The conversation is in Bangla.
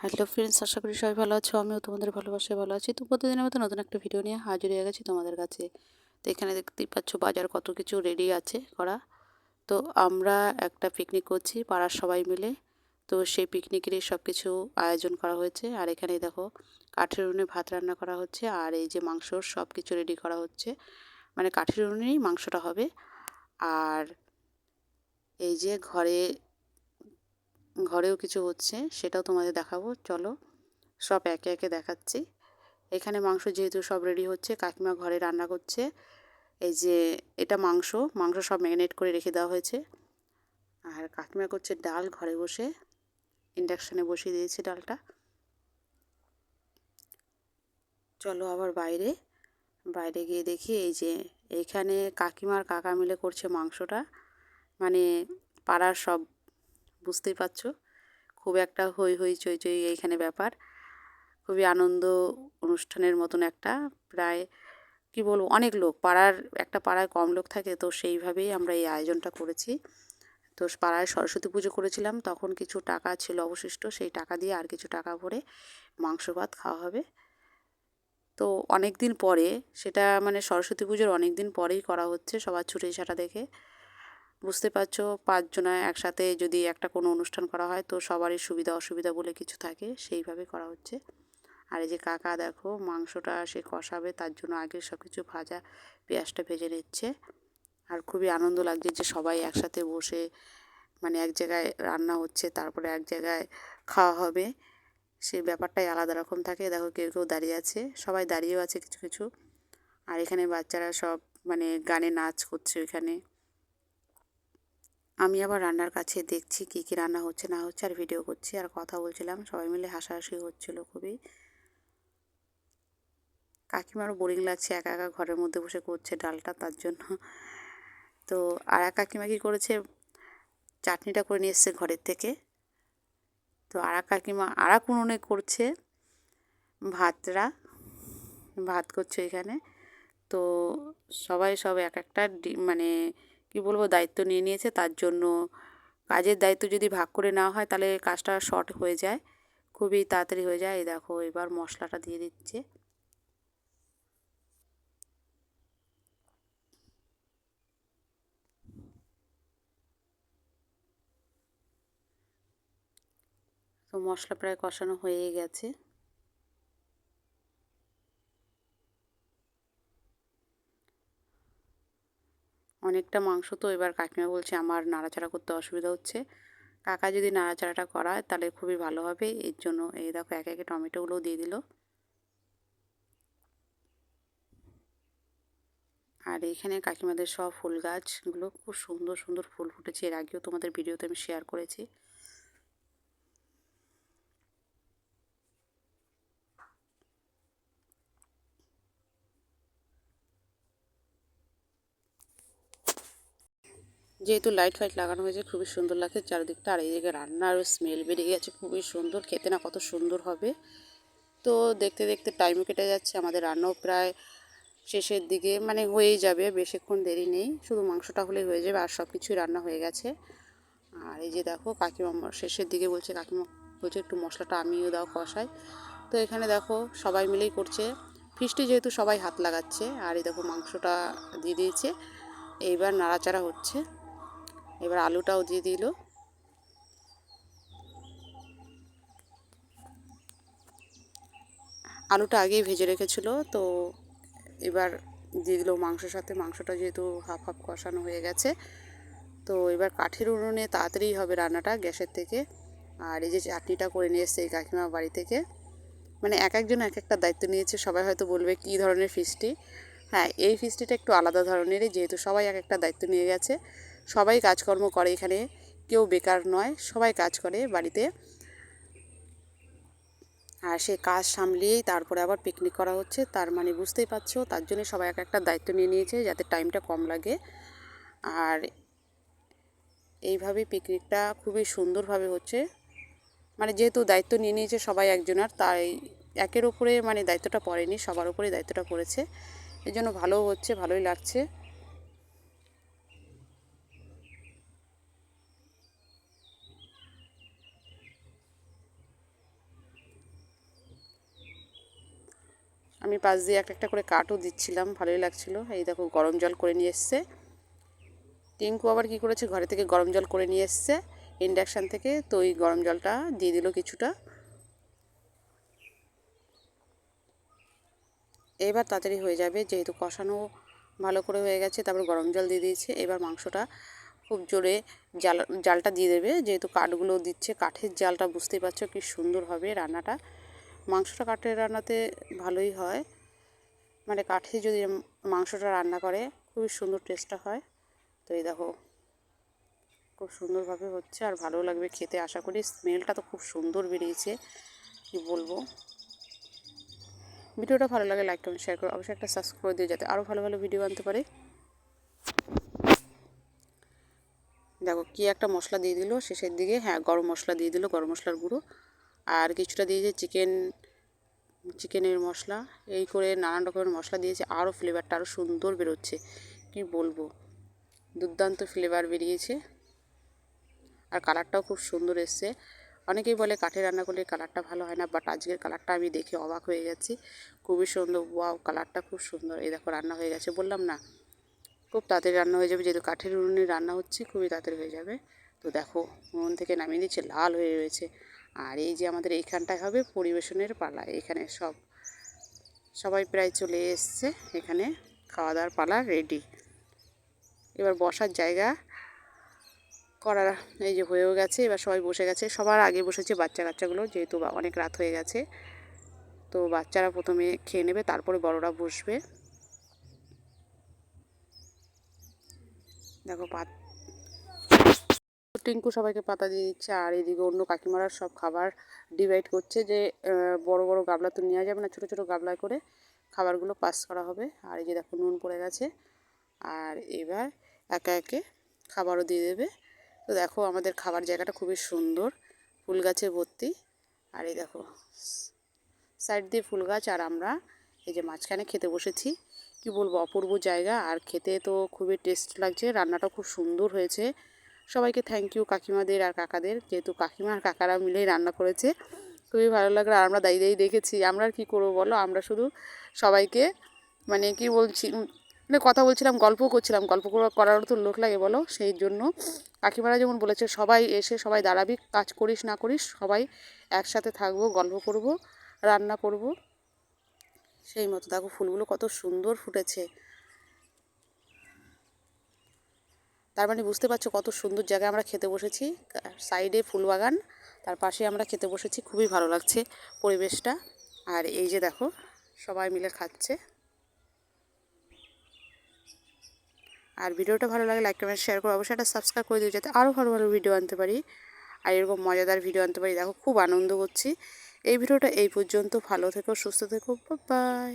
হ্যালো ফ্রেন্ডস আশা করি সবাই ভালো আছো, আমিও তোমাদের ভালোবাসে ভালো আছি। তো প্রতিদিনের মতো নতুন একটা ভিডিও নিয়ে হাজির হয়ে গেছি তোমাদের কাছে। তো এখানে দেখতেই পাচ্ছ বাজার কত কিছু রেডি আছে করা। তো আমরা একটা পিকনিক করছি, পাড়ার সবাই মিলে। তো সেই পিকনিকেরই সব কিছু আয়োজন করা হয়েছে। আর এখানে দেখো, কাঠের উনুনে ভাত রান্না করা হচ্ছে, আর এই যে মাংস সব কিছু রেডি করা হচ্ছে। মানে কাঠের উনুনেই মাংসটা হবে। আর এই যে ঘরে ঘরেও কিছু হচ্ছে, সেটাও তোমাদের দেখাবো। চলো, সব একে একে দেখাচ্ছি। এখানে মাংস যেহেতু সব রেডি হচ্ছে, কাকিমা ঘরে রান্না করছে। এই যে, এটা মাংস মাংস সব ম্যারিনেট করে রেখে দেওয়া হয়েছে। আর কাকিমা করছে ডাল ঘরে বসে ইন্ডাকশানে বসিয়ে দিয়েছে ডালটা। চলো আবার বাইরে বাইরে গিয়ে দেখি এই যে, এখানে কাকিমার কাকা মিলে করছে মাংসটা। মানে পাড়ার সব বুঝতেই পারছ। খুব একটা হই হই চই চই এইখানে ব্যাপার। খুবই আনন্দ অনুষ্ঠানের মতন একটা। প্রায়, কি বলব, অনেক লোক। পাড়ার, একটা পাড়ায় কম লোক থাকে, তো সেইভাবেই আমরা এই আয়োজনটা করেছি। তো পাড়ায় সরস্বতী পুজো করেছিলাম, তখন কিছু টাকা ছিল অবশিষ্ট, সেই টাকা দিয়ে আর কিছু টাকা ভরে মাংস ভাত খাওয়া হবে। তো অনেক দিন পরে, সেটা মানে সরস্বতী পুজোর অনেক দিন পরেই করা হচ্ছে, সবার ছুটি ছাটা দেখে। বুঝতে পারছ, পাঁচজনা একসাথে যদি একটা কোনো অনুষ্ঠান করা হয়, তো সবারই সুবিধা অসুবিধা বলে কিছু থাকে, সেইভাবে করা হচ্ছে। আর এই যে কাকা দেখো, মাংসটা সে কষাবে, তার জন্য আগে সব কিছু ভাজা, পেঁয়াজটা ভেজে নিচ্ছে। আর খুবই আনন্দ লাগছে যে সবাই একসাথে বসে মানে এক জায়গায় রান্না হচ্ছে, তারপরে এক জায়গায় খাওয়া হবে। সেই ব্যাপারটাই আলাদা রকম থাকে। দেখো কেউ কেউ দাঁড়িয়ে আছে, সবাই দাঁড়িয়েও আছে কিছু কিছু। আর এখানে বাচ্চারা সব মানে গানে নাচ করছে ওইখানে। আমি আবার রান্নার কাছে দেখছি কী কী রান্না হচ্ছে, না হচ্ছে, আর ভিডিও করছি, আর কথা বলছিলাম। সবাই মিলে হাসাহাসি হচ্ছিল খুবই। কাকিমারও বোরিং লাগছে, একা একা ঘরের মধ্যে বসে করছে ডালটা, তার জন্য। তো আর এক কাকিমা কী করেছে, চাটনিটা করে নিয়ে এসছে ঘরের থেকে। তো আর এক কাকিমা, আর এক উনুনে করছে ভাতরা, ভাত করছে এখানে। তো সবাই সব এক একটা মানে কি বলব, দায়িত্ব নিয়ে নিয়েছে। তার জন্য কাজের দায়িত্ব যদি ভাগ করে নেওয়া হয়, তাহলে কাজটা শর্ট হয়ে যায়। খুবই তাড়াতাড়ি হয়ে যায়। এই দেখো, এবার মশলাটা দিয়ে দিচ্ছে। তো মশলা প্রায় কষানো হয়ে গেছে। অনেকটা মাংস তো এবার কাকিমা বলছে আমার নাড়াচাড়া করতে অসুবিধা হচ্ছে। কাকা যদি নাড়াচাড়াটা করায় তাহলে খুবই ভালো হবে। এর জন্য এই দেখো একে একে টমেটোগুলোও দিয়ে দিল। আর এখানে কাকিমাদের সব ফুল গাছগুলো খুব সুন্দর সুন্দর ফুল ফুটেছে। এর আগেও তোমাদের ভিডিওতে আমি শেয়ার করেছি। যেহেতু লাইট ফাইট লাগানো হয়েছে, খুবই সুন্দর লাগছে। চারিদিকটা আর এই জায়গায় রান্নার স্মেল বেরিয়ে গেছে, খুবই সুন্দর। খেতে না কত সুন্দর হবে। তো দেখতে দেখতে টাইমও কেটে যাচ্ছে, আমাদের রান্নাও প্রায় শেষের দিকে মানে হয়েই যাবে, বেশিক্ষণ দেরি নেই। শুধু মাংসটা হলেই হয়ে যাবে, আর সব কিছুই রান্না হয়ে গেছে। আর এই যে দেখো, কাকিমা শেষের দিকে বলছে, কাকিমা বলছে, একটু মশলাটা আমিও দাও কষাই। তো এখানে দেখো, সবাই মিলেই করছে। ফিস্টি যেহেতু সবাই হাত লাগাচ্ছে, আর এই দেখো মাংসটা দিয়ে দিয়েছে। এইবার নাড়াচাড়া হচ্ছে। এবার আলুটাও দিয়ে দিল। আলুটা আগেই ভেজে রেখেছিল, তো এবার দিয়ে দিল মাংসের সাথে। মাংসটা যেহেতু হাফ হাফ কষানো হয়ে গেছে, তো এবার কাঠের উনুনে তাড়াতাড়ি হবে রান্নাটা গ্যাসের থেকে। আর এই যে চাটনিটা করে নিয়ে এসছে এই কাকিমা বাড়ি থেকে মানে এক একজন এক একটা দায়িত্ব নিয়েছে, সবাই হয়তো বলবে কী ধরনের ফিস্টি হ্যাঁ এই ফিস্টিটা একটু আলাদা ধরনেরই, যেহেতু সবাই এক একটা দায়িত্ব নিয়ে গেছে। সবাই কাজকর্ম করে এখানে। কেউ বেকার নয়, সবাই কাজ করে বাড়িতে। আর সে কাজ সামলিয়েই তারপরে আবার পিকনিক করা হচ্ছে। তার মানে বুঝতেই পারছ, তার জন্য সবাই এক একটা দায়িত্ব নিয়ে নিয়েছে যাতে টাইমটা কম লাগে। আর এইভাবে পিকনিকটা খুবই সুন্দরভাবে হচ্ছে। মানে যেহেতু দায়িত্ব নিয়ে নিয়েছে সবাই একজনের তাই একের ওপরে মানে দায়িত্বটা পড়েনি, সবার উপরে দায়িত্বটা পড়েছে। এই জন্য ভালোও হচ্ছে, ভালোই লাগছে। আমি পাশ দিয়ে একটা একটা করে কাঠও দিচ্ছিলাম, ভালোই লাগছিল। এই দেখো, গরম জল করে নিয়ে এসছে। টিঙ্কু আবার কি করেছে, ঘরে থেকে গরম জল করে নিয়ে এসছে, ইন্ডাকশান থেকে। তো ওই গরম জলটা দিয়ে দিল কিছুটা। এবার তাড়াতাড়ি হয়ে যাবে, যেহেতু কষানো ভালো করে হয়ে গেছে, তারপর গরম জল দিয়ে দিয়েছে। এবার মাংসটা খুব জোরে জাল, জালটা দিয়ে দেবে। যেহেতু কাঠগুলো দিচ্ছে, কাঠের জালটা বুঝতেই পারছ কি সুন্দর হবে রান্নাটা। মাংসটা কাঠের রান্নাতে ভালোই হয়। মানে কাঠে যদি মাংসটা রান্না করে, খুবই সুন্দর টেস্টটা হয়। তো এই দেখো, খুব সুন্দরভাবে হচ্ছে আর ভালো লাগবে খেতে আশা করি। স্মেলটা তো খুব সুন্দর বেরিয়েছে, কি বলব। ভিডিওটা ভালো লাগে লাইক কমেন্ট শেয়ার করো। অবশ্যই একটা সাবস্ক্রাইব করে দিও যাতে আরও ভালো ভালো ভিডিও আনতে পারে। দেখো, কি একটা মশলা দিয়ে দিল, শেষের দিকে হ্যাঁ গরম মশলা দিয়ে দিল, গরম মশলার গুঁড়ো। আর কিছুটা দিয়েছে চিকেন, চিকেনের মশলা। এই করে নানান রকমের মশলা দিয়েছে, আরও ফ্লেভারটা আরও সুন্দর বেরোচ্ছে। কি বলব? দুর্দান্ত ফ্লেভার বেরিয়েছে। আর কালারটাও খুব সুন্দর এসছে। অনেকেই বলে কাঠে রান্না করলে কালারটা ভালো হয় না বাট আজকের কালারটা আমি দেখে অবাক হয়ে গেছি। খুবই সুন্দর ওয়াও কালারটা খুব সুন্দর। এই দেখো, রান্না হয়ে গেছে। বললাম না, খুব তাড়াতাড়ি রান্না হয়ে যাবে, যেহেতু কাঠের উনুনে রান্না হচ্ছে, খুবই তাড়াতাড়ি হয়ে যাবে। তো দেখো, উনুন থেকে নামিয়ে দিচ্ছে লাল হয়ে রয়েছে। আর এই যে আমাদের এইখানটায় হবে পরিবেশনের পালা। এখানে সব, সবাই প্রায় চলে এসছে। এখানে খাওয়া দাওয়ার পালা রেডি এবার বসার জায়গা করার এই যে হয়েও গেছে। এবার সবাই বসে গেছে। সবার আগে বসেছে বাচ্চা কাচ্চাগুলো, যেহেতু অনেক রাত হয়ে গেছে। তো বাচ্চারা প্রথমে খেয়ে নেবে, তারপরে বড়রা বসবে। দেখো পাত টিঙ্কু সবাইকে পাতা দিয়ে দিচ্ছে, আর এদিকে অন্য কাকিমারা সব খাবার ডিভাইড করছে যে বড় বড় গাবলা তো নেওয়া যাবে না, ছোটো ছোটো গাবলায় করে খাবারগুলো পাস করা হবে। আর এই যে দেখো নুন পড়ে গেছে, আর এবার একে একে খাবারও দিয়ে দেবে। তো দেখো আমাদের খাবার জায়গাটা খুবই সুন্দর, ফুল গাছে ভর্তি। আর এই দেখো সাইড দিয়ে ফুল গাছ, আর আমরা এই যে মাঝখানে খেতে বসেছি। কি বলব, অপূর্ব জায়গা, আর খেতে তো খুবই টেস্ট লাগছে রান্নাটা খুব সুন্দর হয়েছে। সবাইকে থ্যাংক ইউ কাকিমাদের আর কাকাদের, যেহেতু কাকিমা আর কাকারা মিলেই রান্না করেছে। খুবই ভালো লাগল আর আমরা দাঁড়িয়ে দাঁড়িয়ে দেখেছি, আমরা আর কী করব বলো? আমরা শুধু সবাইকে মানে কি বলছি মানে কথা বলছিলাম, গল্প করছিলাম, গল্প করারও তো লোক লাগে বলো? সেই জন্য কাকিমারা যেমন বলেছে, সবাই এসে সবাই দাঁড়াবি, কাজ করিস না করিস, সবাই একসাথে থাকব, গল্প করব, রান্না করব। সেই মতো দেখো ফুলগুলো কত সুন্দর ফুটেছে। তার মানে বুঝতে পারছ কত সুন্দর জায়গায় আমরা খেতে বসেছি। সাইডে ফুল বাগান তার পাশে আমরা খেতে বসেছি, খুবই ভালো লাগছে পরিবেশটা। আর এই যে দেখো, সবাই মিলে খাচ্ছে। আর ভিডিওটা ভালো লাগে লাইক কমেন্ট শেয়ার করে। অবশ্যই একটা সাবস্ক্রাইব করে দিও যাতে আরও ভালো ভালো ভিডিও আনতে পারি। আর এরকম মজাদার ভিডিও আনতে পারি। দেখো, খুব আনন্দ করছি। এই ভিডিওটা এই পর্যন্ত। ভালো থেকো, সুস্থ থেকো। বাই